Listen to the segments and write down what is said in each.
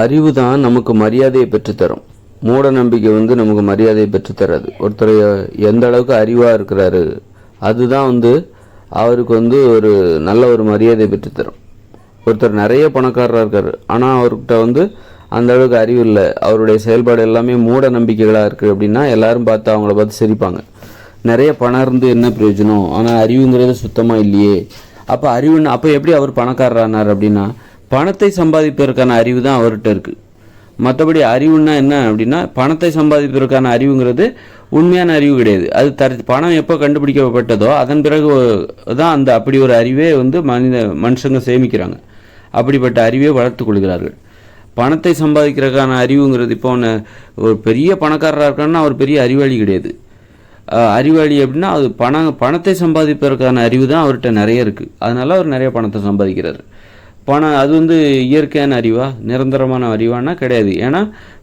அறிவு தான் நமக்கு மரியாதையை பெற்றுத்தரும். மூட நம்பிக்கை வந்து நமக்கு மரியாதையை பெற்றுத்தராது. ஒருத்தர் எந்த அளவுக்கு அறிவாக இருக்கிறாரு அதுதான் வந்து அவருக்கு வந்து ஒரு நல்ல ஒரு மரியாதையை பெற்றுத்தரும். ஒருத்தர் நிறைய பணக்காரராக இருக்கார். ஆனால் அவர்கிட்ட வந்து அந்த அளவுக்கு அறிவு இல்லை. அவருடைய செயல்பாடு எல்லாமே மூட நம்பிக்கைகளாக இருக்குது அப்படின்னா எல்லாரும் பார்த்து அவங்கள பார்த்து சிரிப்பாங்க. நிறைய பணம் இருந்து என்ன பிரயோஜனம்? ஆனால் அறிவுங்கிறது சுத்தமாக இல்லையே. அப்போ அறிவுன்னு அப்போ எப்படி அவர் பணக்காரரானார் அப்படின்னா பணத்தை சம்பாதிப்பதற்கான அறிவு தான் அவர்கிட்ட இருக்குது மற்றபடி அறிவுன்னா என்ன அப்படின்னா பணத்தை சம்பாதிப்பதற்கான அறிவுங்கிறது உண்மையான அறிவு கிடையாது. அது தர பணம் எப்போ கண்டுபிடிக்கப்பட்டதோ அதன் பிறகு தான் அந்த அப்படி ஒரு அறிவே வந்து மனித மனுஷங்க சேமிக்கிறாங்க. அப்படிப்பட்ட அறிவை வளர்த்துக் கொள்கிறார்கள். பணத்தை சம்பாதிக்கிறதுக்கான அறிவுங்கிறது இப்போ ஒன்று ஒரு பெரிய பணக்காரராக இருக்கான்னா அவர் பெரிய அறிவாளி கிடையாது. அறிவாளி அப்படின்னா அது பணம் பணத்தை சம்பாதிப்பதற்கான அறிவு தான் அவர்கிட்ட நிறைய இருக்குது அதனால அவர் நிறைய பணத்தை சம்பாதிக்கிறார். பணம் அது வந்து இயற்கையான அறிவா? நிரந்தரமான அறிவானா கிடையாது. ஏன்னா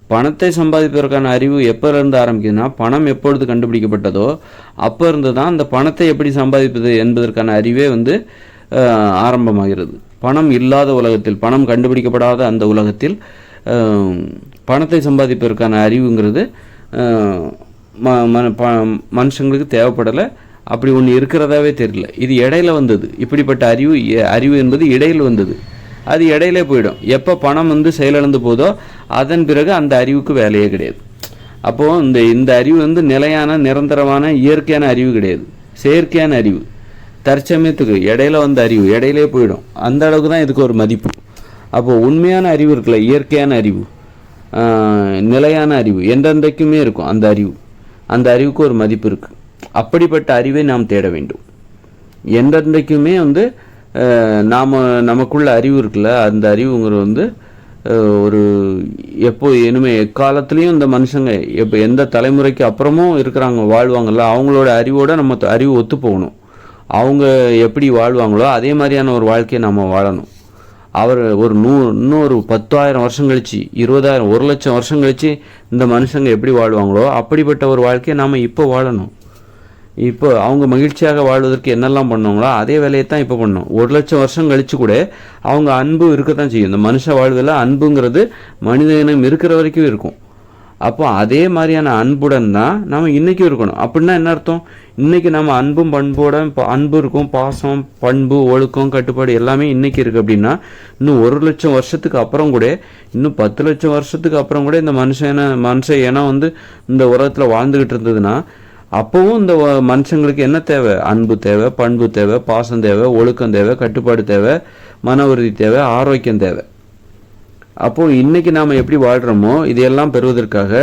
பணத்தை சம்பாதிப்பதற்கான அறிவு எப்போருந்து ஆரம்பிக்குதுன்னா பணம் எப்பொழுது கண்டுபிடிக்கப்பட்டதோ அப்போ இருந்து தான் அந்த பணத்தை எப்படி சம்பாதிப்பது என்பதற்கான அறிவே வந்து ஆரம்பமாகிறது. பணம் இல்லாத உலகத்தில் பணம் கண்டுபிடிக்கப்படாத அந்த உலகத்தில் பணத்தை சம்பாதிப்பதற்கான அறிவுங்கிறது ம- ம- ப- மனுஷங்களுக்கு தேவைப்படலை. அப்படி ஒன்று இருக்கிறதாவே தெரியல. இது இடையில வந்தது. இப்படிப்பட்ட அறிவு எ- அறிவு என்பது இடையில் வந்தது. அது இடையிலே போயிடும். எப்போ பணம் வந்து செயலிழந்து போதோ அதன் பிறகு அந்த அறிவுக்கு வேலையே கிடையாது. அப்போது இந்த இந்த அறிவு வந்து நிலையான நிரந்தரமான இயற்கையான அறிவு கிடையாது. செயற்கையான அறிவு. தற்சமயத்துக்கு இடையில வந்த அறிவு இடையிலே போயிடும். அந்த அளவுக்கு தான் இதுக்கு ஒரு மதிப்பு. அப்போது உண்மையான அறிவு இருக்குல்ல இயற்கையான அறிவு. நிலையான அறிவு. என்றென்றைக்குமே இருக்கும் அந்த அறிவு. அந்த அறிவுக்கு ஒரு மதிப்பு இருக்குது அப்படிப்பட்ட அறிவை நாம் தேட வேண்டும். என்றைக்குமே வந்து நாம் நமக்குள்ள அறிவு இருக்குல்ல அந்த அறிவுங்கிறது வந்து ஒரு எப்போ இனிமே எக்காலத்துலேயும் இந்த மனுஷங்க எப்போ எந்த தலைமுறைக்கு அப்புறமும் இருக்கிறாங்க வாழ்வாங்கல்ல அவங்களோட அறிவோடு நம்ம அறிவு ஒத்து போகணும். அவங்க எப்படி வாழ்வாங்களோ அதே மாதிரியான ஒரு வாழ்க்கையை நம்ம வாழணும். அவர் ஒரு நூ இன்னொரு பத்தாயிரம் வருஷம் கழிச்சு இருபதாயிரம் ஒரு லட்சம் வருஷம் கழித்து இந்த மனுஷங்க எப்படி வாழ்வாங்களோ அப்படிப்பட்ட ஒரு வாழ்க்கையை நாம் இப்போ வாழணும். இப்போ அவங்க மகிழ்ச்சியாக வாழ்வதற்கு என்னெல்லாம் பண்ணுவாங்களோ அதே வேலையை தான் இப்போ பண்ணணும் ஒரு லட்சம் வருஷம் கழிச்சு கூட அவங்க அன்பு இருக்கத்தான் செய்யும். இந்த மனுஷ வாழ்வில் அன்புங்கிறது மனித இனம் இருக்கிற வரைக்கும் இருக்கும். அப்போ அதே மாதிரியான அன்புடன் தான் நம்ம இன்றைக்கும் இருக்கணும். அப்படின்னா என்ன அர்த்தம்? இன்னைக்கு நம்ம அன்பும் பண்போட அன்பு இருக்கும் பாசம் பண்பு ஒழுக்கம் கட்டுப்பாடு எல்லாமே இன்னைக்கு இருக்கு அப்படின்னா இன்னும் ஒரு லட்சம் வருஷத்துக்கு அப்புறம் கூட இன்னும் பத்து லட்சம் வருஷத்துக்கு அப்புறம் கூட இந்த மனுஷன மனுஷ ஏன்னா வந்து இந்த உலகத்தில் வாழ்ந்துகிட்டு இருந்ததுன்னா அப்பவும் இந்த மனுஷங்களுக்கு என்ன தேவை? அன்பு தேவை பண்பு தேவை பாசம் தேவை ஒழுக்கம் தேவை கட்டுப்பாடு தேவை மன உறுதி தேவை ஆரோக்கியம் தேவை. அப்போ இன்னைக்கு நாம் எப்படி வாழ்கிறோமோ இதையெல்லாம் பெறுவதற்காக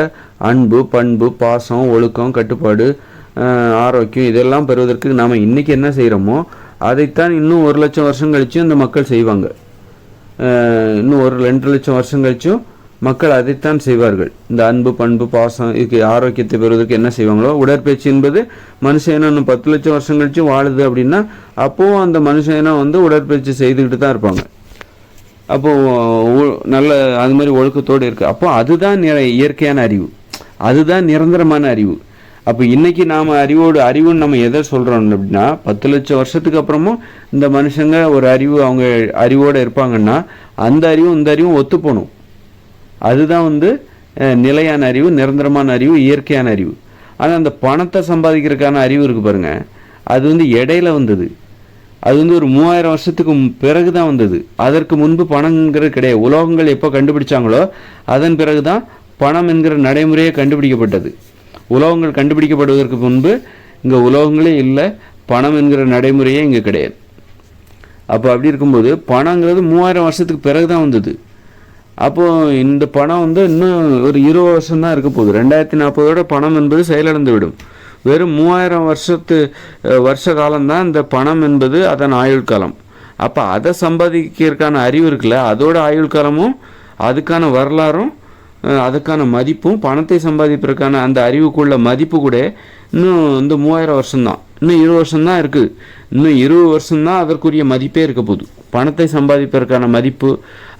அன்பு பண்பு பாசம் ஒழுக்கம் கட்டுப்பாடு ஆரோக்கியம் இதெல்லாம் பெறுவதற்கு நாம் இன்னைக்கு என்ன செய்கிறோமோ அதைத்தான் இன்னும் ஒரு லட்சம் வருஷம் கழிச்சும் இந்த மக்கள் செய்வாங்க. இன்னும் ஒரு ரெண்டு லட்சம் வருஷம் கழிச்சும் மக்கள் அதைத்தான் செய்வார்கள். இந்த அன்பு பண்பு பாசம் இதுக்கு ஆரோக்கியத்தை பெறுவதற்கு என்ன செய்வாங்களோ? உடற்பயிற்சி என்பது மனுஷன் இன்னும் பத்து லட்சம் வருஷம் கழிச்சு வாழுது அப்படின்னா அப்போவும் அந்த மனுஷனா வந்து உடற்பயிற்சி செய்துக்கிட்டு தான் இருப்பாங்க. அப்போ நல்ல அது மாதிரி ஒழுக்கத்தோடு இருக்கு. அப்போ அதுதான் இயற்கையான அறிவு. அதுதான் நிரந்தரமான அறிவு. அப்போ இன்னைக்கு நாம அறிவோடு அறிவுன்னு நம்ம எதை சொல்றோம் அப்படின்னா பத்து லட்சம் வருஷத்துக்கு அப்புறமும் இந்த மனுஷங்க ஒரு அறிவு அவங்க அறிவோட இருப்பாங்கன்னா அந்த அறிவும் இந்த அறிவும் ஒத்து போகணும். அதுதான் வந்து நிலையான அறிவு நிரந்தரமான அறிவு இயற்கையான அறிவு. ஆனால் அந்த பணத்தை சம்பாதிக்கிறதுக்கான அறிவு இருக்குது பாருங்க. அது வந்து இடையில வந்தது. அது வந்து ஒரு மூவாயிரம் வருஷத்துக்கு பிறகு தான் வந்தது. அதற்கு முன்பு பணங்கிறது கிடையாது. உலோகங்கள் எப்போ கண்டுபிடிச்சாங்களோ அதன் பிறகு தான் பணம் என்கிற நடைமுறையே கண்டுபிடிக்கப்பட்டது. உலோகங்கள் கண்டுபிடிக்கப்படுவதற்கு முன்பு இங்கே உலோகங்களே இல்லை பணம் என்கிற நடைமுறையே இங்கே கிடையாது. அப்போ அப்படி இருக்கும்போது பணங்கிறது மூவாயிரம் வருஷத்துக்கு பிறகு தான் வந்தது. அப்போ இந்த பணம் வந்து இன்னும் ஒரு இருபது வருஷம் தான் இருக்க போகுது. ரெண்டாயிரத்தி நாற்பதோட பணம் என்பது செயலிழந்து விடும். வெறும் மூவாயிரம் வருஷத்து வருஷ காலம்தான் இந்த பணம் என்பது அதன் ஆயுள் காலம். அப்போ அதை சம்பாதிக்கிறதுக்கான அறிவு இருக்குல்ல? அதோட ஆயுள் காலமும் அதுக்கான வரலாறும் அதுக்கான மதிப்பும் பணத்தை சம்பாதிப்பதற்கான அந்த அறிவுக்குள்ள மதிப்பு கூட இன்னும் இந்த மூவாயிரம் வருஷம்தான். இன்னும் இருபது வருஷம்தான் இருக்குது. இன்னும் இருபது வருஷம்தான் அதற்குரிய மதிப்பே இருக்க போகுது. பணத்தை சம்பாதிப்பதற்கான மதிப்பு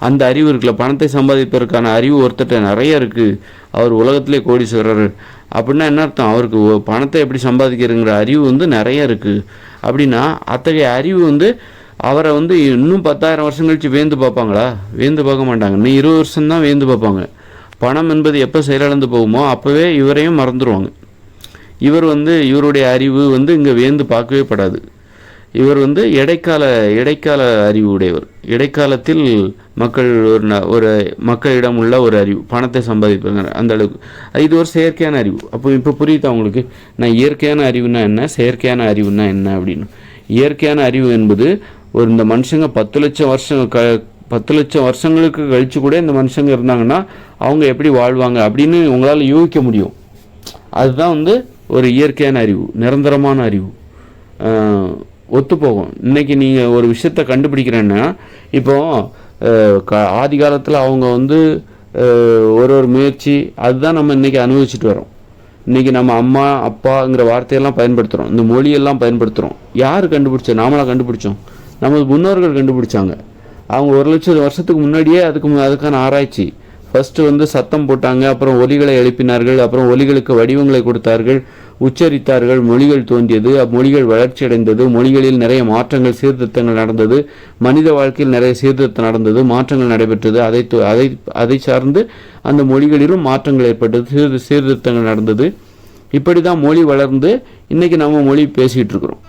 அந்த அறிவு இருக்குல்ல பணத்தை சம்பாதிப்பதற்கான அறிவு ஒருத்தட்ட நிறைய இருக்குது அவர் உலகத்திலே கோடீஸ்வரர். அப்படின்னா என்ன அர்த்தம்? அவருக்கு பணத்தை எப்படி சம்பாதிக்கிறதுங்கிற அறிவு வந்து நிறைய இருக்குது அப்படின்னா அத்தகைய அறிவு வந்து அவரை வந்து இன்னும் பத்தாயிரம் வருஷம் கழிச்சு வேந்து பார்ப்பாங்களா? வேந்து பார்க்க மாட்டாங்க. இன்னும் இருபது வருஷம்தான் வேந்து பார்ப்பாங்க. பணம் என்பது எப்போ செயலிழந்து போகுமோ அப்போவே இவரையும் மறந்துடுவாங்க இவர் வந்து இவருடைய அறிவு வந்து இங்கே வேந்து பார்க்கவே படாது. இவர் வந்து இடைக்கால இடைக்கால அறிவு உடையவர் இடைக்காலத்தில் மக்கள் ஒரு ந- ஒரு மக்களிடம் உள்ள ஒரு அறிவு பணத்தை சம்பாதிப்பாங்க அந்த அளவுக்கு. இது ஒரு செயற்கையான அறிவு. அப்போ இப்போ புரியுது அவங்களுக்கு நான் இயற்கையான அறிவுனா என்ன? செயற்கையான அறிவுனா என்ன அப்படின்னு. இயற்கையான அறிவு என்பது ஒரு இந்த மனுஷங்க பத்து லட்சம் வருஷம் க பத்து லட்சம் வருஷங்களுக்கு கழிச்சு கூட இந்த மனுஷங்க இருந்தாங்கன்னா அவங்க எப்படி வாழ்வாங்க அப்படின்னு உங்களால் யூகிக்க முடியும். அதுதான் வந்து ஒரு இயற்கையான அறிவு நிரந்தரமான அறிவு. ஒத்துப்போகும். இன்றைக்கி நீங்கள் ஒரு விஷயத்தை கண்டுபிடிக்கிறேன்னா இப்போ க- ஆதி காலத்தில் அவங்க வந்து ஒரு ஒரு முயற்சி அதுதான் நம்ம இன்றைக்கி அனுபவிச்சுட்டு வரோம். இன்றைக்கி நம்ம அம்மா அப்பாங்கிற வார்த்தையெல்லாம் பயன்படுத்துகிறோம் இந்த மொழியெல்லாம் பயன்படுத்துகிறோம் யார் கண்டுபிடிச்சோம் நாமளாக கண்டுபிடிச்சோம். நமது முன்னோர்கள் கண்டுபிடிச்சாங்க. அவங்க ஒரு லட்சம் வருஷத்துக்கு முன்னாடியே அதுக்கு அதுக்கான ஆராய்ச்சி. ஃபஸ்ட்டு வந்து சத்தம் போட்டாங்க அப்புறம் ஒலிகளை எழுப்பினார்கள் அப்புறம் ஒலிகளுக்கு வடிவங்களை கொடுத்தார்கள். உச்சரித்தார்கள் மொழிகள் தோன்றியது அம்மொழிகள் வளர்ச்சி அடைந்தது மொழிகளில் நிறைய மாற்றங்கள் சீர்திருத்தங்கள் நடந்தது மனித வாழ்க்கையில் நிறைய சீர்திருத்தம் நடந்தது மாற்றங்கள் நடைபெற்றது. அதை அதை அதை சார்ந்து அந்த மொழிகளிலும் மாற்றங்கள் ஏற்பட்டது சீர் சீர்திருத்தங்கள் நடந்தது. இப்படி தான் மொழி வளர்ந்து இன்றைக்கி நம்ம மொழி பேசிகிட்டு இருக்கிறோம்.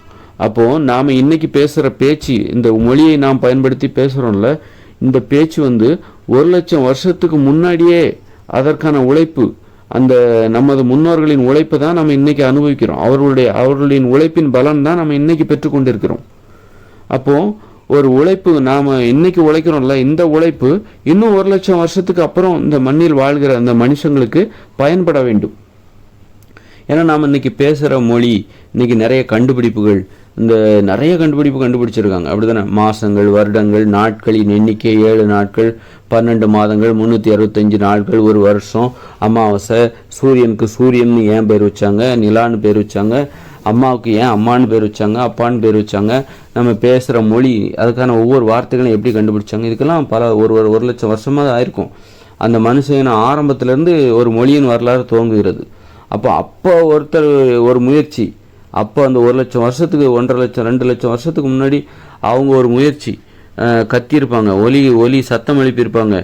அப்போது நாம் இன்றைக்கி பேசுகிற பேச்சு இந்த மொழியை நாம் பயன்படுத்தி பேசுகிறோம்ல இந்த பேச்சு வந்து ஒரு லட்சம் வருஷத்துக்கு முன்னாடியே அதற்கான உழைப்பு அந்த நமது முன்னோர்களின் உழைப்பு தான் நம்ம இன்னைக்கு அனுபவிக்கிறோம். அவர்களுடைய அவர்களின் உழைப்பின் பலன் தான் நம்ம இன்னைக்கு பெற்றுக்கொண்டிருக்கிறோம். அப்போ ஒரு உழைப்பு நாம இன்னைக்கு உழைக்கிறோம்ல இந்த உழைப்பு இன்னும் ஒரு லட்சம் வருஷத்துக்கு அப்புறம் இந்த மண்ணில் வாழ்கிற அந்த மனுஷங்களுக்கு பயன்பட வேண்டும். ஏன்னா நாம் இன்னைக்கு பேசுகிற மொழி இன்னைக்கு நிறைய கண்டுபிடிப்புகள் இந்த நிறைய கண்டுபிடிப்பு கண்டுபிடிச்சிருக்காங்க. அப்படிதானே? மாதங்கள் வருடங்கள் நாட்களின் எண்ணிக்கை ஏழு நாட்கள் பன்னெண்டு மாதங்கள் முந்நூற்றி அறுபத்தஞ்சு நாட்கள் ஒரு வருஷம். அமாவாசை சூரியனுக்கு சூரியன் ஏன் பேர் வச்சாங்க? நிலான்னு பேர் வச்சாங்க. அம்மாவுக்கு ஏன் அம்மான்னு பேர் வச்சாங்க? அப்பான்னு பேர் வச்சாங்க. நம்ம பேசுகிற மொழி அதுக்கான ஒவ்வொரு வார்த்தைகளும் எப்படி கண்டுபிடிச்சாங்க? இதுக்கெல்லாம் பல ஒரு ஒரு ஒரு லட்சம் வருஷமாக ஆயிருக்கும். அந்த மனுஷன் ஆரம்பத்துலேருந்து ஒரு மொழியின் வரலாறு துவங்குகிறது. அப்போ அப்போ ஒருத்தர் ஒரு முயற்சி அப்போ அந்த ஒரு லட்சம் வருஷத்துக்கு ஒன்றரை லட்சம் ரெண்டு லட்சம் வருஷத்துக்கு முன்னாடி அவங்க ஒரு முயற்சி கத்தியிருப்பாங்க. ஒலி ஒலி சத்தம் எழுப்பியிருப்பாங்க.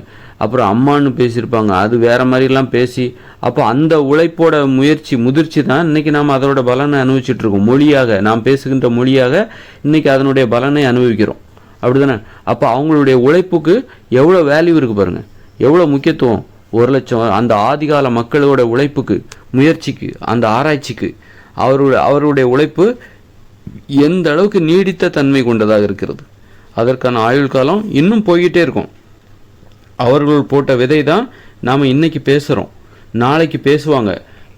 அப்புறம் அம்மான்னு பேசியிருப்பாங்க. அது வேற மாதிரிலாம் பேசி அப்போ அந்த உழைப்போட முயற்சி முதிர்ச்சி தான் இன்னைக்கு நாம் அதோட பலனை அனுபவிச்சுட்டு இருக்கோம். மொழியாக நாம் பேசுகின்ற மொழியாக இன்னைக்கு அதனுடைய பலனை அனுபவிக்கிறோம். அப்படிதானே? அப்போ அவங்களுடைய உழைப்புக்கு எவ்வளோ வேல்யூ இருக்குது பாருங்கள் எவ்வளோ முக்கியத்துவம்? ஒரு லட்சம் அந்த ஆதிகால மக்களோட உழைப்புக்கு முயற்சிக்கு அந்த ஆராய்ச்சிக்கு. அவருடைய அவருடைய உழைப்பு எந்த அளவுக்கு நீடித்த தன்மை கொண்டதாக இருக்கிறது. அதற்கான ஆயுள் காலம் இன்னும் போய்கிட்டே இருக்கும். அவர்கள் போட்ட விதை தான் நாம் இன்னைக்கு பேசுகிறோம் நாளைக்கு பேசுவாங்க.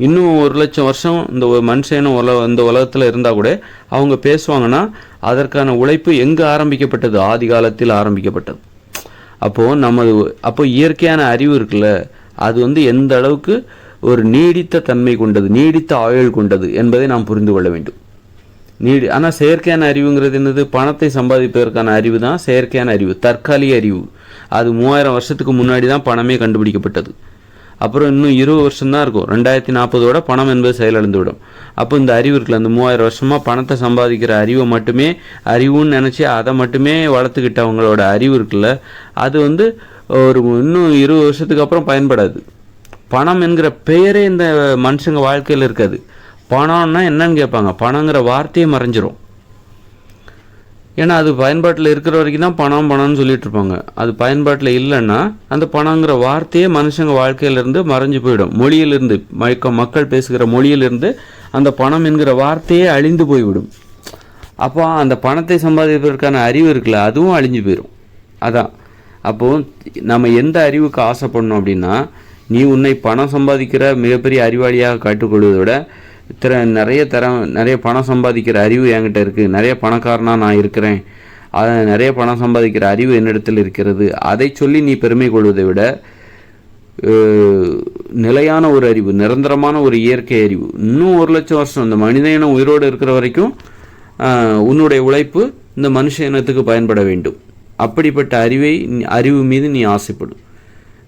இன்னும் ஒரு லட்சம் வருஷம் இந்த மனுஷனும் உல இந்த உலகத்தில் இருந்தால் கூட அவங்க பேசுவாங்கன்னா அதற்கான உழைப்பு எங்கே ஆரம்பிக்கப்பட்டது? ஆதி காலத்தில் ஆரம்பிக்கப்பட்டது. அப்போது நமது அப்போ இயற்கையான அறிவு இருக்குல்ல அது வந்து எந்த அளவுக்கு ஒரு நீடித்த தன்மை கொண்டது நீடித்த ஆயுள் கொண்டது என்பதை நாம் புரிந்து கொள்ள வேண்டும். நீடி ஆனால் செயற்கையான அறிவுங்கிறது என்னது? பணத்தை சம்பாதிப்பதற்கான அறிவு தான் செயற்கையான அறிவு தற்காலிக அறிவு. அது மூவாயிரம் வருஷத்துக்கு முன்னாடி தான் பணமே கண்டுபிடிக்கப்பட்டது. அப்புறம் இன்னும் இருபது வருஷம் தான் இருக்கும். ரெண்டாயிரத்தி நாற்பதோட பணம் என்பது செயலிழந்துவிடும் அப்போ இந்த அறிவு இருக்குல்ல அந்த மூவாயிரம் வருஷமாக பணத்தை சம்பாதிக்கிற அறிவை மட்டுமே அறிவுன்னு நினச்சி அதை மட்டுமே வளர்த்துக்கிட்டவங்களோட அறிவு இருக்குல்ல அது வந்து ஒரு இன்னும் இருபது வருஷத்துக்கு அப்புறம் பயன்படாது. பணம் என்கிற பெயரே இந்த மனுஷங்க வாழ்க்கையில் இருக்காது. பணம்னா என்னன்னு கேட்பாங்க. பணங்கிற வார்த்தையே மறைஞ்சிரும். ஏன்னா அது பயன்பாட்டில் இருக்கிற வரைக்கும் தான் பணம் பணம்னு சொல்லிட்டு இருப்பாங்க. அது பயன்பாட்டில் இல்லைன்னா அந்த பணங்கிற வார்த்தையே மனுஷங்க வாழ்க்கையிலிருந்து மறைஞ்சு போயிடும். மொழியிலிருந்து மயக்க மக்கள் பேசுகிற மொழியிலிருந்து அந்த பணம் என்கிற வார்த்தையே அழிந்து போய்விடும். அப்போ அந்த பணத்தை சம்பாதிப்பதற்கான அறிவு இருக்குல்ல அதுவும் அழிஞ்சு போயிடும் அதான். அப்போது நம்ம எந்த அறிவுக்கு ஆசைப்படணும் அப்படின்னா நீ உன்னை பணம் சம்பாதிக்கிற மிகப்பெரிய அறிவாளியாக காட்டுக்கொள்வதை விட திற நிறைய தர நிறைய பணம் சம்பாதிக்கிற அறிவு என்கிட்ட இருக்குது நிறைய பணக்காரனாக நான் இருக்கிறேன். அதை நிறைய பணம் சம்பாதிக்கிற அறிவு என்னிடத்தில் இருக்கிறது. அதை சொல்லி நீ பெருமை கொள்வதை விட நிலையான ஒரு அறிவு நிரந்தரமான ஒரு இயற்கை அறிவு இன்னும் ஒரு லட்சம் வருஷம் இந்த மனித இனம் உயிரோடு இருக்கிற வரைக்கும் உன்னுடைய உழைப்பு இந்த மனுஷ இனத்துக்கு பயன்பட வேண்டும். அப்படிப்பட்ட அறிவை அறிவு மீது நீ ஆசைப்படும்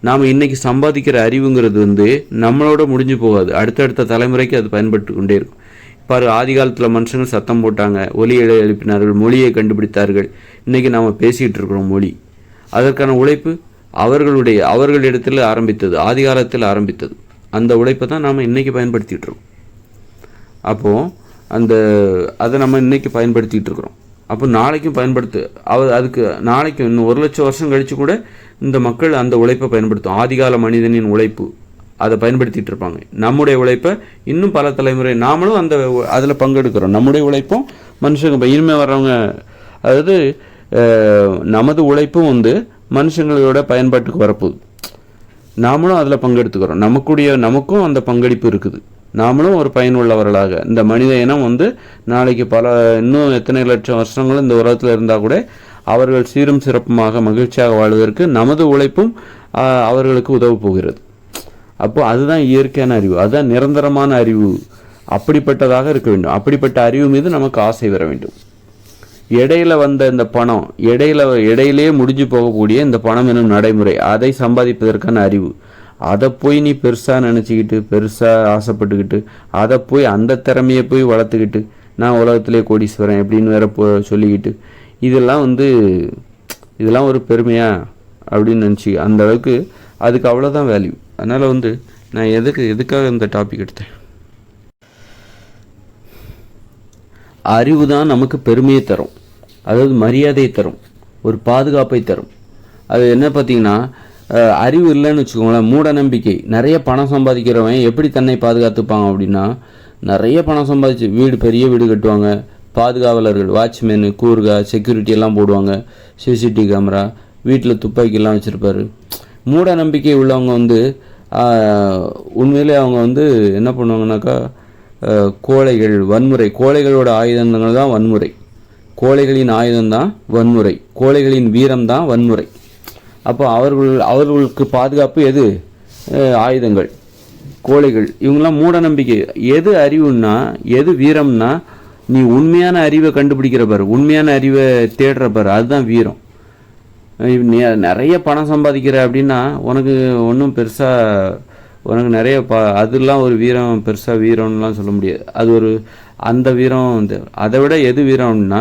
நாம் இன்னைக்கு சம்பாதிக்கிற அறிவுங்கிறது வந்து நம்மளோட முடிஞ்சு போகாது. அடுத்தடுத்த தலைமுறைக்கு அது பயன்பட்டு கொண்டே இருக்கும். பாரு ஆதி காலத்தில் மனுஷங்கள் சத்தம் போட்டாங்க. ஒலி எழுப்பினார்கள் மொழியை கண்டுபிடித்தார்கள். இன்றைக்கி நாம் பேசிகிட்டு இருக்கிறோம் மொழி. அதற்கான உழைப்பு அவர்களுடைய அவர்களிடத்தில் ஆரம்பித்தது ஆதி காலத்தில் ஆரம்பித்தது. அந்த உழைப்பை தான் நாம் இன்றைக்கி பயன்படுத்திகிட்டு இருக்கோம். அப்போது அந்த அதை நம்ம இன்றைக்கி பயன்படுத்திட்டு இருக்கிறோம். அப்போ நாளைக்கும் பயன்படுத்து அவர் அதுக்கு நாளைக்கும் இன்னும் ஒரு லட்சம் வருஷம் கழித்து கூட இந்த மக்கள் அந்த உழைப்பை பயன்படுத்தும். ஆதிகால மனிதனின் உழைப்பு அதை பயன்படுத்திட்டு இருப்பாங்க. நம்முடைய உழைப்பை இன்னும் பல தலைமுறை நாமளும் அந்த அதில் பங்கெடுக்கிறோம். நம்முடைய உழைப்பும் மனுஷங்க இப்போ இனிமே வர்றவங்க அதாவது நமது உழைப்பும் வந்து மனுஷங்களோட பயன்பாட்டுக்கு வரப்போகுது. நாமளும் அதில் பங்கெடுத்துக்கிறோம். நமக்குடைய நமக்கும் அந்த பங்களிப்பு இருக்குது. நாமளும் ஒரு பயனுள்ளவர்களாக. இந்த மனித இனம் வந்து நாளைக்கு பல இன்னும் எத்தனை லட்சம் வருஷங்களும் இந்த உலகத்தில் இருந்தால் கூட அவர்கள் சீரும் சிறப்புமாக மகிழ்ச்சியாக வாழ்வதற்கு நமது உழைப்பும் அவர்களுக்கு உதவ போகிறது. அப்போ அதுதான் இயற்கையான அறிவு. அதுதான் நிரந்தரமான அறிவு. அப்படிப்பட்டதாக இருக்க வேண்டும். அப்படிப்பட்ட அறிவு மீது நமக்கு ஆசை வர வேண்டும். இடையில வந்த இந்த பணம் இடையில இடையிலேயே முடிஞ்சு போகக்கூடிய இந்த பணம் எனும் நடைமுறை அதை சம்பாதிப்பதற்கான அறிவு. அதை போய் நீ பெருசாக நினச்சிக்கிட்டு பெருசாக ஆசைப்பட்டுக்கிட்டு அதை போய் அந்த திறமையை போய் வளர்த்துக்கிட்டு நான் உலகத்திலே கோடீஸ்வரன் எப்படின்னு வேற போ சொல்லிக்கிட்டு இதெல்லாம் வந்து இதெல்லாம் ஒரு பெருமையா அப்படின்னு நினச்சி அந்த அளவுக்கு அதுக்கு அவ்வளோதான் வேல்யூ அதனால் வந்து நான் எதுக்கு எதுக்காக இந்த டாபிக் எடுத்தேன்? அறிவு தான் நமக்கு பெருமையை தரும். அதாவது மரியாதையை தரும். ஒரு பாதுகாப்பை தரும். அது என்ன பார்த்தீங்கன்னா அறிவு இல்லைன்னு வச்சுக்கோங்களேன் மூட நம்பிக்கை நிறைய பணம் சம்பாதிக்கிறவன் எப்படி தன்னை பாதுகாத்துப்பாங்க அப்படின்னா நிறைய பணம் சம்பாதிச்சு வீடு பெரிய வீடு கட்டுவாங்க. பாதுகாவலர்கள் வாட்ச்மேனு கூர்கா செக்யூரிட்டி எல்லாம் போடுவாங்க. சிசிடிவி கேமரா வீட்டில் துப்பாக்கிலாம் வச்சுருப்பாரு. மூட நம்பிக்கை உள்ளவங்க வந்து உண்மையிலே அவங்க வந்து என்ன பண்ணுவாங்கனாக்கா கோழைகள் வன்முறை. கோழைகளோட ஆயுதங்கள் தான் வன்முறை. கோழைகளின் ஆயுதம்தான் வன்முறை. கோழைகளின் வீரம் தான் வன்முறை. அப்போ அவர்கள் அவர்களுக்கு பாதுகாப்பு எது? ஆயுதங்கள் கோழைகள். இவங்கெல்லாம் மூட நம்பிக்கை. எது அறிவுன்னா எது வீரம்னா நீ உண்மையான அறிவை கண்டுபிடிக்கிற பாரு. உண்மையான அறிவை தேடுற பாரு. அதுதான் வீரம். நீ நிறைய பணம் சம்பாதிக்கிற அப்படின்னா உனக்கு ஒன்றும் பெருசாக உனக்கு நிறைய ப அதெல்லாம் ஒரு வீரம் பெருசாக வீரம்லாம் சொல்ல முடியாது. அது ஒரு அந்த வீரம் வந்து அதை விட எது வீரம்னா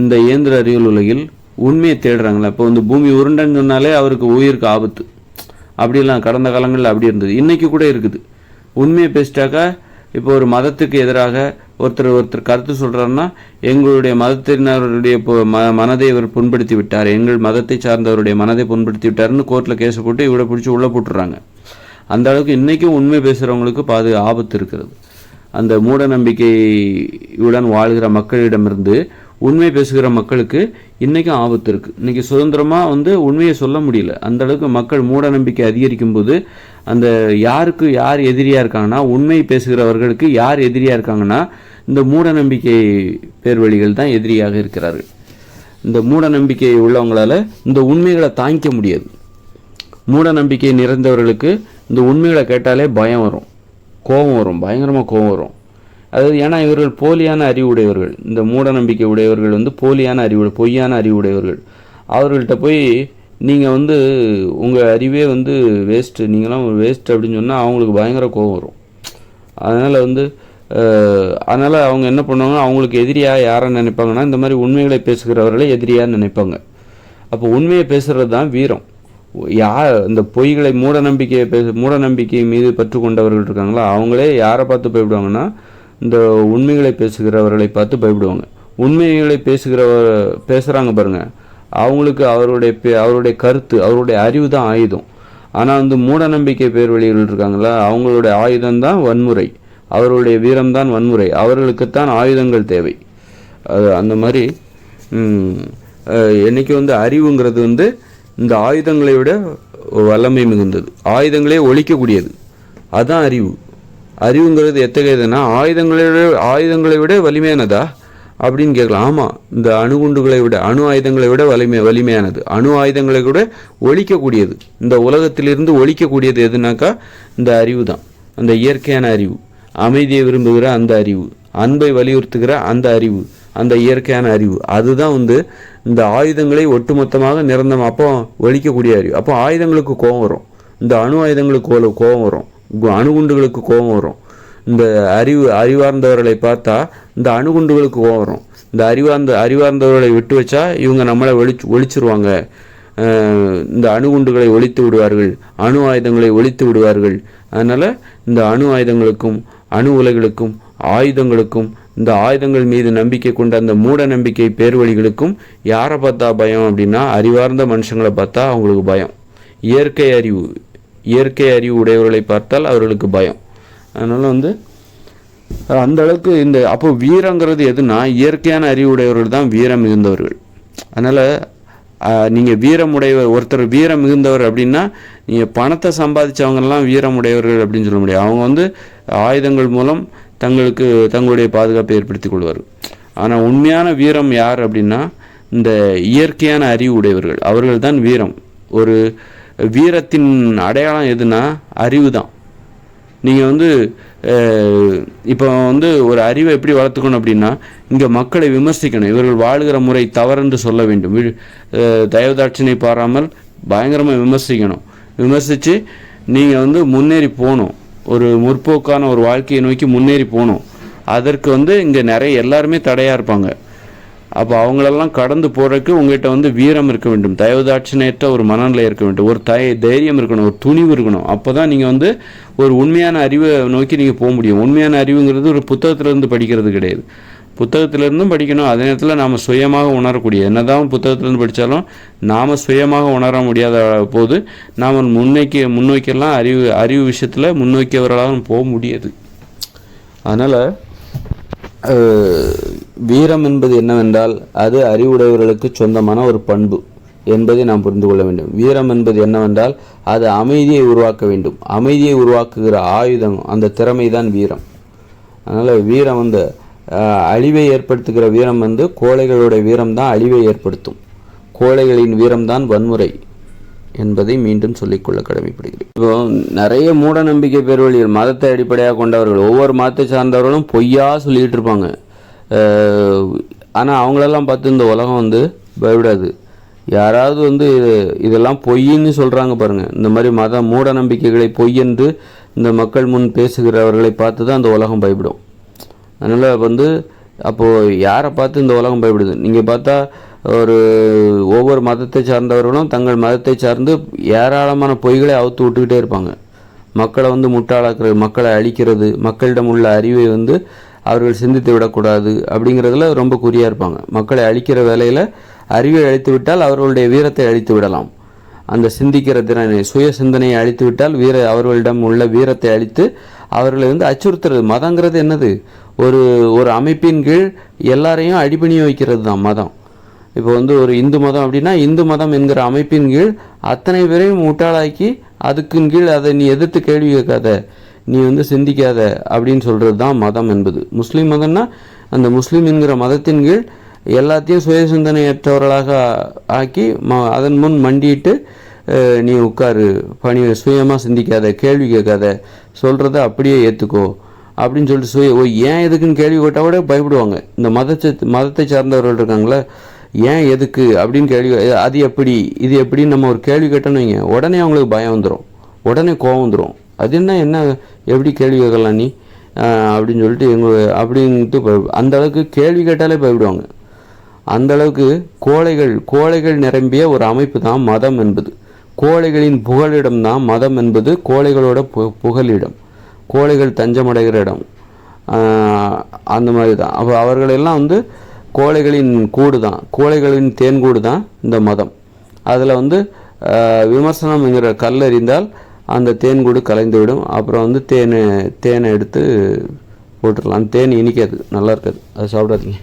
இந்த இயந்திர அறிவியல் உலகில் உண்மையை தேடுறாங்களே. இப்போ வந்து பூமி உருண்டைன்னு சொன்னாலே அவருக்கு உயிருக்கு ஆபத்து. அப்படிலாம் கடந்த காலங்களில் அப்படி இருந்தது. இன்னைக்கு கூட இருக்குது. உண்மையை பேசிட்டாக்கா இப்போ ஒரு மதத்துக்கு எதிராக ஒருத்தர் ஒருத்தர் கருத்து சொல்றாருன்னா எங்களுடைய மதத்தினருடைய ம- மனதை இவர் புண்படுத்தி விட்டார். எங்கள் மதத்தை சார்ந்தவருடைய மனதை புண்படுத்தி விட்டாருன்னு கோர்ட்டில் கேஸ் போட்டு இவரை பிடிச்சி உள்ளே போட்டுறாங்க. அந்த அளவுக்கு இன்னைக்கும் உண்மை பேசுகிறவங்களுக்கு பாது ஆபத்து இருக்கிறது. அந்த மூட நம்பிக்கையுடன் வாழ்கிற மக்களிடமிருந்து உண்மை பேசுகிற மக்களுக்கு இன்றைக்கும் ஆபத்து இருக்குது இன்றைக்கி சுதந்திரமாக வந்து உண்மையை சொல்ல முடியல. அந்த அளவுக்கு மக்கள் மூட நம்பிக்கை அதிகரிக்கும் போது அந்த யாருக்கு யார் எதிரியாக இருக்காங்கன்னா உண்மை பேசுகிறவர்களுக்கு யார் எதிரியாக இருக்காங்கன்னா இந்த மூட நம்பிக்கை பேர்வழிகள் தான் எதிரியாக இருக்கிறார்கள். இந்த மூட நம்பிக்கை உள்ளவங்களால இந்த உண்மைகளை தாங்கிக்க முடியாது. மூட நம்பிக்கை நிறைந்தவர்களுக்கு இந்த உண்மைகளை கேட்டாலே பயம் வரும். கோபம் வரும். பயங்கரமாக கோபம் வரும். அதாவது ஏன்னா இவர்கள் போலியான அறிவுடையவர்கள். இந்த மூட நம்பிக்கை உடையவர்கள் வந்து போலியான அறிவு பொய்யான அறிவுடையவர்கள். அவர்கள்ட்ட போய் நீங்கள் வந்து உங்கள் அறிவே வந்து வேஸ்ட்டு நீங்களாம் வேஸ்ட் அப்படின்னு சொன்னால் அவங்களுக்கு பயங்கர கோபம் வரும். அதனால் வந்து அதனால் அவங்க என்ன பண்ணுவாங்க அவங்களுக்கு எதிரியாக யாரை நினைப்பாங்கன்னா இந்த மாதிரி உண்மைகளை பேசுகிறவர்களை எதிரியாக நினைப்பாங்க. அப்போ உண்மையை பேசுகிறது தான் வீரம். யார் இந்த பொய்களை மூட நம்பிக்கையை பேச மூட நம்பிக்கை மீது பற்று கொண்டவர்கள் இருக்காங்களா அவங்களே யாரை பார்த்து போய்விடுவாங்கன்னா இந்த உண்மைகளை பேசுகிறவர்களை பார்த்து பயப்படுவாங்க. உண்மைகளை பேசுகிறவர் பேசுகிறாங்க பாருங்கள் அவங்களுக்கு அவருடைய பே- அவருடைய கருத்து அவருடைய அறிவு தான் ஆயுதம். ஆனால் வந்து மூட நம்பிக்கை பேர் இருக்காங்களா அவங்களுடைய ஆயுதம் தான் வன்முறை. அவருடைய வீரம்தான் வன்முறை. அவர்களுக்குத்தான் ஆயுதங்கள் தேவை. அது அந்த மாதிரி என்றைக்கு என்னைக்கு வந்து அறிவுங்கிறது வந்து இந்த ஆயுதங்களை விட வல்லமை மிகுந்தது. ஆயுதங்களே ஒழிக்கக்கூடியது. அதுதான் அறிவு. அறிவுங்கிறது எத்தகையதுன்னா ஆயுதங்களை விட ஆயுதங்களை விட வலிமையானதா? அப்படின்னு கேட்கலாம். ஆமாம் இந்த அணுகுண்டுகளை விட அணு ஆயுதங்களை விட வலிமை வலிமையானது. அணு ஆயுதங்களை விட ஒழிக்கக்கூடியது. இந்த உலகத்திலிருந்து ஒழிக்கக்கூடியது எதுனாக்கா? இந்த அறிவு தான் அந்த இயற்கையான அறிவு. அமைதியை விரும்புகிற அந்த அறிவு. அன்பை வலியுறுத்துகிற அந்த அறிவு. அந்த இயற்கையான அறிவு. அதுதான் வந்து இந்த ஆயுதங்களை ஒட்டுமொத்தமாக நிரந்தரம் அப்போ ஒழிக்கக்கூடிய அறிவு. அப்போ ஆயுதங்களுக்கு கோபம் வரும். இந்த அணு ஆயுதங்களுக்கு கோபம் வரும். அணுகுண்டுகளுக்கு கோபம் வரும். இந்த அறிவு அறிவார்ந்தவர்களை பார்த்தா இந்த அணுகுண்டுகளுக்கு கோவம் வரும். இந்த அறிவார்ந்த அறிவார்ந்தவர்களை விட்டு வச்சா இவங்க நம்மளை ஒழிச்சு ஒழிச்சிருவாங்க. இந்த அணுகுண்டுகளை ஒழித்து விடுவார்கள். அணு ஆயுதங்களை ஒழித்து விடுவார்கள். அதனால் இந்த அணு ஆயுதங்களுக்கும் அணு உலைகளுக்கும் ஆயுதங்களுக்கும் இந்த ஆயுதங்கள் மீது நம்பிக்கை கொண்ட அந்த மூட நம்பிக்கை பேர்வழிகளுக்கும் யாரை பார்த்தா பயம் அப்படின்னா அறிவார்ந்த மனுஷங்களை பார்த்தா அவங்களுக்கு பயம். இயற்கை அறிவு. இயற்கை அறிவு உடையவர்களை பார்த்தால் அவர்களுக்கு பயம். அதனால் வந்து அந்த அளவுக்கு இந்த அப்போ வீரங்கிறது எதுனா இயற்கையான அறிவுடையவர்கள் தான் வீரம் மிகுந்தவர்கள். அதனால் நீங்கள் வீரமுடையவர் ஒருத்தர் வீரம் மிகுந்தவர் அப்படின்னா நீங்கள் பணத்தை சம்பாதிச்சவங்கெல்லாம் வீரமுடையவர்கள் அப்படின்னு சொல்ல முடியாது. அவங்க வந்து ஆயுதங்கள் மூலம் தங்களுக்கு தங்களுடைய பாதுகாப்பை ஏற்படுத்திக் கொள்வார்கள். ஆனால் உண்மையான வீரம் யார் அப்படின்னா இந்த இயற்கையான அறிவு உடையவர்கள். அவர்கள் தான் வீரம். ஒரு வீரத்தின் அடையாளம் எதுனா அறிவு தான் நீங்கள் வந்து இப்போ வந்து ஒரு அறிவை எப்படி வளர்த்துக்கணும் அப்படின்னா இங்கே மக்களை விமர்சிக்கணும். இவர்கள் வாழுகிற முறை தவறென்று சொல்ல வேண்டும். தயவுதாட்சினை பாராமல் பயங்கரமாக விமர்சிக்கணும். விமர்சித்து நீங்கள் வந்து முன்னேறி போகணும். ஒரு முற்போக்கான ஒரு வாழ்க்கையை நோக்கி முன்னேறி போகணும். அதற்கு வந்து இங்கே நிறைய எல்லாருமே தடையாக இருப்பாங்க. அப்போ அவங்களெல்லாம் கடந்து போகிறதுக்கு உங்ககிட்ட வந்து வீரம் இருக்க வேண்டும். தயவுதாட்சணையற்ற ஒரு மனநிலை இருக்க வேண்டும். ஒரு தய தைரியம் இருக்கணும் ஒரு துணிவு இருக்கணும். அப்போ தான் நீங்கள் வந்து ஒரு உண்மையான அறிவை நோக்கி நீங்கள் போக முடியும். உண்மையான அறிவுங்கிறது ஒரு புத்தகத்திலேருந்து படிக்கிறது கிடையாது. புத்தகத்திலிருந்தும் படிக்கணும். அதே நேரத்தில் நாம் சுயமாக உணரக்கூடிய என்னதான் புத்தகத்திலேருந்து படித்தாலும் நாம் சுயமாக உணர முடியாத போது நாம் முன்னோக்கி முன்னோக்கியெல்லாம் அறிவு அறிவு விஷயத்தில் முன்னோக்கியவர்களாகவும் போக முடியாது. அதனால் வீரம் என்பது என்னவென்றால் அது அறிவுடையவர்களுக்கு சொந்தமான ஒரு பண்பு என்பதை நாம் புரிந்து கொள்ள வேண்டும். வீரம் என்பது என்னவென்றால் அது அமைதியை உருவாக்க வேண்டும். அமைதியை உருவாக்குகிற ஆயுதம் அந்த திறமை தான் வீரம். அதனால் வீரம் வந்து அழிவை ஏற்படுத்துகிற வீரம் வந்து கோழைகளுடைய வீரம் தான் அழிவை ஏற்படுத்தும். கோழைகளின் வீரம்தான் வன்முறை. என்பதை மீண்டும் சொல்லிக்கொள்ள கடமைப்படுகிறேன். இப்போ நிறைய மூட நம்பிக்கை பேர்வழிகள் மதத்தை அடிப்படையாக கொண்டவர்கள் ஒவ்வொரு மதத்தை சார்ந்தவர்களும் பொய்யா சொல்லிகிட்டு இருப்பாங்க. ஆனால் அவங்களெல்லாம் பார்த்து இந்த உலகம் வந்து பயவிடாது யாராவது வந்து இது இதெல்லாம் பொய்ன்னு சொல்கிறாங்க பாருங்கள் இந்த மாதிரி மத மூட நம்பிக்கைகளை பொய் என்று இந்த மக்கள் முன் பேசுகிறவர்களை பார்த்து தான் அந்த உலகம் பயப்படும். அதனால் வந்து அப்போது யாரை பார்த்து இந்த உலகம் பயப்படுது? நீங்கள் பார்த்தா ஒரு ஒவ்வொரு மதத்தை சார்ந்தவர்களும் தங்கள் மதத்தை சார்ந்து ஏராளமான பொய்களை அவுத்து விட்டுக்கிட்டே இருப்பாங்க. மக்களை வந்து முட்டாளாக்குறது மக்களை அழிக்கிறது மக்களிடம் உள்ள அறிவை வந்து அவர்கள் சிந்தித்து விடக்கூடாது அப்படிங்கிறதுல ரொம்ப குறியாக இருப்பாங்க. மக்களை அழிக்கிற வேலையில் அறிவை அழித்து விட்டால் அவர்களுடைய வீரத்தை அழித்து விடலாம். அந்த சிந்திக்கிற திறனை சுய சிந்தனையை அழித்து விட்டால் வீர அவர்களிடம் உள்ள வீரத்தை அழித்து அவர்களை வந்து அச்சுறுத்துறது. மதங்கிறது என்னது? ஒரு ஒரு அமைப்பின் கீழ் எல்லாரையும் அடிபணிய வைக்கிறது தான் மதம். இப்போ வந்து ஒரு இந்து மதம் அப்படின்னா இந்து மதம் என்கிற அமைப்பின் கீழ் அத்தனை பேரையும் முட்டாளாக்கி அதுக்குன் கீழ் அதை நீ எதிர்த்து கேள்வி கேட்காத நீ வந்து சிந்திக்காத அப்படின்னு சொல்கிறது தான் மதம் என்பது. முஸ்லீம் மதம்னா அந்த முஸ்லீம் என்கிற மதத்தின் கீழ் எல்லாத்தையும் சுய சிந்தனையற்றவர்களாக ஆக்கி ம அதன் முன் மண்டிட்டு நீ உட்காரு பணி சுயமாக சிந்திக்காத கேள்வி கேட்காத சொல்கிறத அப்படியே ஏற்றுக்கோ அப்படின்னு சொல்லிட்டு சுய ஓ ஏன் எதுக்குன்னு கேள்வி கேட்டால் கூட பயப்படுவாங்க. இந்த மதத்தை மதத்தை சார்ந்தவர்கள் இருக்காங்களே ஏன் எதுக்கு அப்படின்னு கேள்வி அது எப்படி இது எப்படின்னு நம்ம ஒரு கேள்வி கேட்டோன்னு வைங்க. உடனே அவங்களுக்கு பயம் வந்துடும் உடனே கோவம் வந்துடும் அது என்ன என்ன எப்படி கேள்வி கேட்கலாம் நீ? அப்படின்னு சொல்லிட்டு எங்க அப்படின்ட்டு அந்த அளவுக்கு கேள்வி கேட்டாலே பயப்படுவாங்க. அந்த அளவுக்கு கோழைகள் கோழைகள் நிரம்பிய ஒரு அமைப்பு தான் மதம் என்பது. கோழைகளின் புகலிடம் தான் மதம் என்பது கோழைகளோட பு புகலிடம். கோழைகள் தஞ்சமடைகிற இடம். அந்த மாதிரி தான். அப்போ அவர்களெல்லாம் வந்து கோழைகளின் கூடு தான் கோழைகளின் தேன்கூடு தான் இந்த மதம். அதில் வந்து விமர்சனம்ங்கிற கல் எறிந்தால் அந்த தேன்கூடு கலைந்துவிடும். அப்புறம் வந்து தேனை தேனை எடுத்து போட்டுடலாம் தேன் இனிக்காது. நல்லா இருக்காது. அது சாப்பிடாதீங்க.